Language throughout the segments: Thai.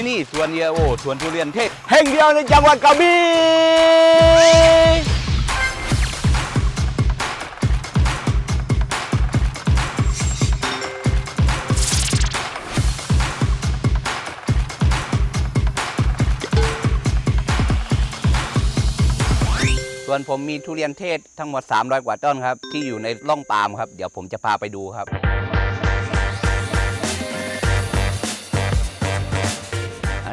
ที่นี่สวนเยโอสวนทุเรียนเทศแห่งเดียวในจังหวัดกระบี่ส่วนผมมีทุเรียนเทศทั้งหมด 300 กว่าต้นครับ ที่อยู่ในร่องปาล์มครับ เดี๋ยวผมจะพาไปดูครับ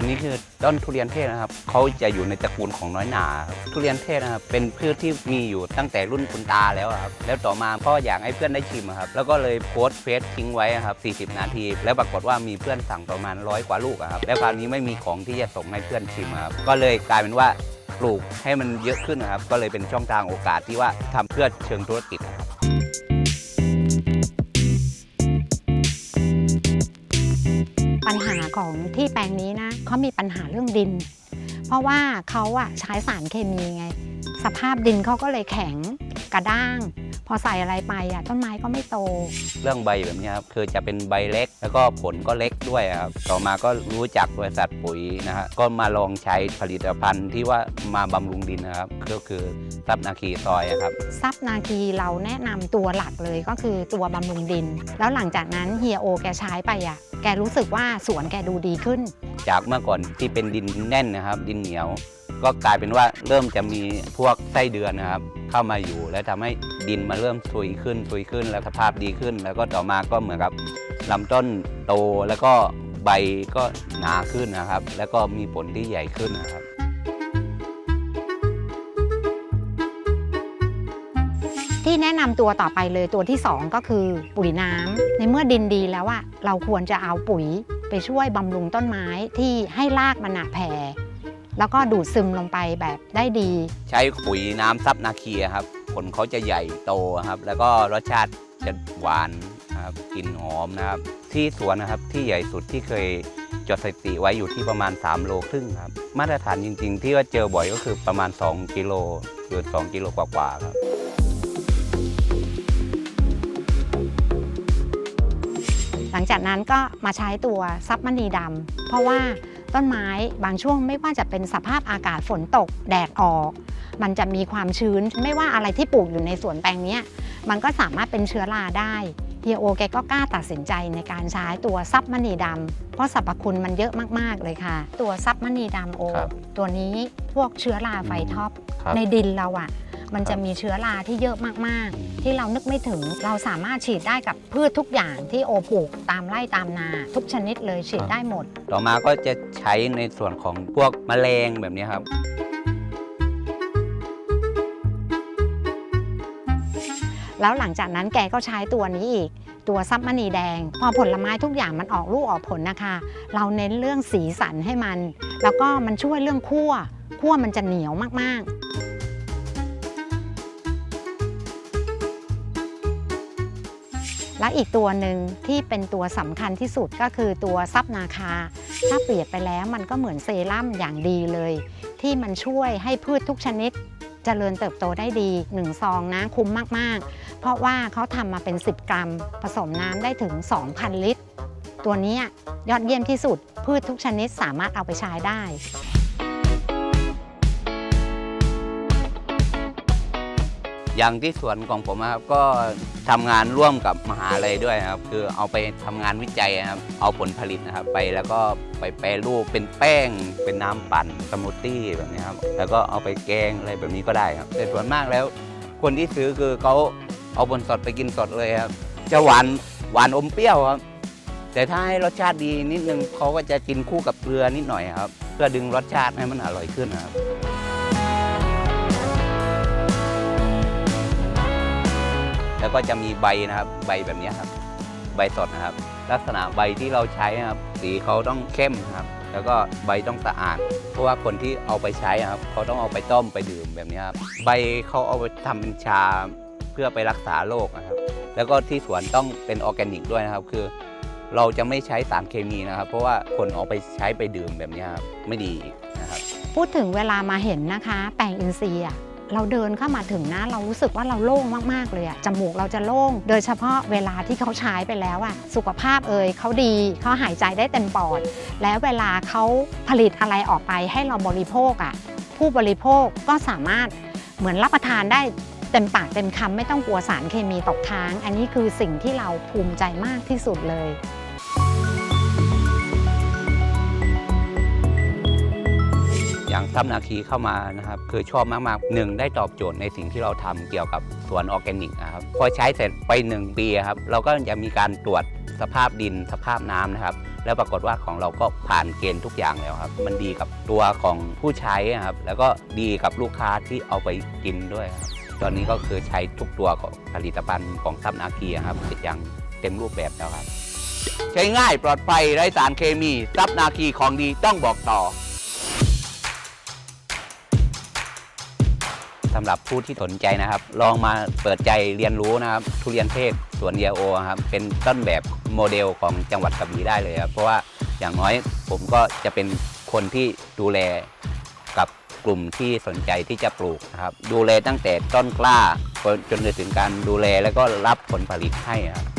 นี้คือต้นทุเรียนเทศนะครับเขาจะอยู่ในตระกูลของน้อยหนาครับทุเรียนเทศนะครับเป็นพืชที่มีอยู่ตั้งแต่รุ่นคุณตาแล้วครับแล้วต่อมาพ่ออยากให้เพื่อนได้ชิมครับแล้วก็เลยโพสต์เฟซทิ้งไว้ครับ40 นาที แล้วปรากฏว่ามีเพื่อนสั่งประมาณร้อยกว่าลูกครับแล้วคราวนี้ไม่มีของที่จะส่งให้เพื่อนชิมครับก็เลยกลายเป็นว่าปลูกให้มันเยอะขึ้นนะครับก็เลยเป็นช่องทางโอกาสที่ว่าทำเพื่อเชิงธุรกิจครับ ปัญหาของที่แปลงนี้นะเขามีปัญหาเรื่องดิน เพราะว่าเขาอะใช้สารเคมีไง สภาพดินเขาก็เลยแข็งกระด้าง พอใส่อะไรไปอะต้นไม้ก็ไม่โต เรื่องใบแบบนี้ครับคือจะเป็นใบเล็ก แล้วก็ผลก็เล็กด้วยครับต่อมาก็รู้จักบริษัทปุ๋ยนะฮะก็มาลองใช้ผลิตภัณฑ์ที่ว่ามาบำรุงดินนะครับก็คือซับนาคีซอยอะครับซับนาคีเราแนะนำตัวหลักเลยก็คือตัวบำรุงดิน แล้วหลังจากนั้นเฮียโอแกใช้ไปอะแกรู้สึกว่าสวนแกดูดีขึ้น จากเมื่อก่อนที่เป็นดินแน่นนะครับ ดินเหนียว ก็กลายเป็นว่าเริ่มจะมีพวกไส้เดือนนะครับ เข้ามาอยู่แล้วทำให้ ดินมาเริ่มซุยขึ้นซุยขึ้นแล้วสภาพดีขึ้น แล้วก็ต่อมาก็เหมือนกับลำต้นโตแล้วก็ใบก็หนาขึ้นนะครับ แล้วก็มีผลที่ใหญ่ขึ้นนะครับที่แนะนำตัวต่อไปเลยตัวที่ 2 ก็คือปุ๋ยน้ำในเมื่อดินดีแล้วอะเราควรจะเอาปุ๋ยไปช่วยบำรุงต้นไม้ที่ให้รากมันหนาแผ่แล้วก็ดูดซึมลงไปแบบได้ดี ใช้ปุ๋ยน้ำซับนาเคียครับผ ลเขาจะใหญ่โตครับ แล้วก็รสชาติจะหวานนะครับกลิ่นหอมนะครับ ที่สวนนะครับที่ใหญ่สุดที่เคยจดสถิติไว้อยู่ที่ประมาณ 3 โลครึ่งครับ มาตรฐานจริง ๆ ที่ว่าเจอบ่อยก็คือประมาณ 2 กิโลหรือ2กิโลกว่าๆครับหลังจากนั้นก็มาใช้ตัวซับมณีดำเพราะว่า ต้นไม้บางช่วงไม่ว่าจะเป็นสภาพอากาศฝนตกแดดออก มันจะมีความชื้นไม่ว่าอะไรที่ปลูกอยู่ในสวนแปลงเนี้ยมันก็สามารถเป็นเชื้อราได้เฮียโอแกก็กล้าตัดสินใจในการใช้ตัวซับมณีดำเพราะสรรพคุณมันเยอะมากๆเลยค่ะ ตัวซับมณีดำโอครับตัวนี้พวกเชื้อราไฟท็อปครับในดินเราอะ่ะ มันครัจะบมีเชื้อราที่เยอะมากๆ ที่เรานึกไม่ถึงเราสามารถฉีดได้กับพืชทุกอย่างที่โอปลูกตามไร่ตามนา ทุกชนิดเลยฉีดได้หมด ต่อมาก็จะใช้ในส่วนของพวกแมลงแบบนี้ครับแล้วหลังจากนั้นแกก็ใช้ตัวนี้อีก ตัวซับมณีแดง พอผลไม้ทุกอย่างมันออกลูกออกผลนะคะ เราเน้นเรื่องสีสันให้มัน แล้วก็มันช่วยเรื่องคั่วคั่วมันจะเหนียวมากๆ และอีกตัวหนึ่งที่เป็นตัวสำคัญที่สุดก็คือตัวซับนาคา ถ้าเปรียบไปแล้วมันก็เหมือนเซรั่มอย่างดีเลย ที่มันช่วยให้พืชทุกชนิดเจริญเติบโตได้ดี 1 ซองนะคุ้มมาก ๆ เพราะว่าเขาทำมาเป็น 10 กรัม ผสมน้ำได้ถึง 2,000 ลิตร ตัวนี้ยอดเยี่ยมที่สุดพืชทุกชนิดสามารถเอาไปใช้ได้ อย่างที่สวนของผมครับก็ทำงานร่วมกับมหาลัยด้วยครับ คือเอาไปทำงานวิจัยครับ เอาผลผลิตนะครับ ไปแล้วก็ไปแปรรูปเป็นแป้ง เป็นน้ำปั่นสมูทตี้แบบนี้ครับ แล้วก็เอาไปแกงอะไรแบบนี้ก็ได้ครับ แต่ส่วนมากแล้ว คนที่ซื้อคือเขาเอาผลสดไปกินสดเลยครับ จะหวานหวานอมเปรี้ยวครับ แต่ถ้าให้รสชาติดีนิดนึงเขาก็จะกินคู่กับเกลือนิดหน่อยครับ เพื่อดึงรสชาติให้มันอร่อยขึ้นครับ แล้วก็จะมีใบนะครับใบแบบนี้ครับ ใบสดนะครับ ลักษณะใบที่เราใช้นะครับ สีเขาต้องเข้มครับ แล้วก็ใบต้องสะอาด เพราะว่าคนที่เอาไปใช้นะครับเขาต้องเอาไปต้มไปดื่มแบบนี้ครับใบเขาเอาไปทำเป็นชาเพื่อไปรักษาโรคนะครับ แล้วก็ที่สวนต้องเป็นออร์แกนิกด้วยนะครับ คือ เราจะไม่ใช้สารเคมีนะครับ เพราะว่าคนเอาไปใช้ไปดื่มแบบนี้ครับไม่ดีนะครับพูดถึงเวลามาเห็นนะคะ แปลงอินทรีย์อะ เราเดินเข้ามาถึงนะเรารู้สึกว่าเราโล่งมากๆเลยอะจมูกเราจะโล่ง โดยเฉพาะเวลาที่เขาใช้ไปแล้วอะสุขภาพเอ่ยเขาดีเขาหายใจได้เต็มปอด แล้วเวลาเขาผลิตอะไรออกไปให้เราบริโภคอะผู้บริโภคก็สามารถเหมือนรับประทานได้เต็มปากเต็มคำไม่ต้องกลัวสารเคมีตกค้าง อันนี้คือสิ่งที่เราภูมิใจมากที่สุดเลย อย่างซับนาคีเข้ามานะครับคือชอบมากๆหนึ่งได้ตอบโจทย์ในสิ่งที่เราทำเกี่ยวกับสวนออร์แกนิกนะครับพอใช้เสร็จไป 1 ปีครับเราก็จะมีการตรวจสภาพดินสภาพน้ำนะครับ แล้วปรากฏว่าของเราก็ผ่านเกณฑ์ทุกอย่างแล้วครับ มันดีกับตัวของผู้ใช้ครับ แล้วก็ดีกับลูกค้าที่เอาไปกินด้วยครับตอนนี้ก็คือใช้ทุกตัวของผลิตภัณฑ์ของซับนาคีครับอย่างเต็มรูปแบบแล้วครับ ใช้ง่ายปลอดภัยไร้สารเคมีซับนาคีของดีต้องบอกต่อ สำหรับผู้ที่สนใจนะครับ ลองมาเปิดใจเรียนรู้นะครับ ทุเรียนเทศสวนเยโอครับเป็นต้นแบบโมเดลของจังหวัดกระบี่ได้เลยครับเพราะว่าอย่างน้อยผมก็จะเป็นคนที่ดูแลกับกลุ่มที่สนใจที่จะปลูกนะครับ ดูแลตั้งแต่ต้นกล้าจนถึงการดูแลแล้วก็รับผลผลิตให้ครับ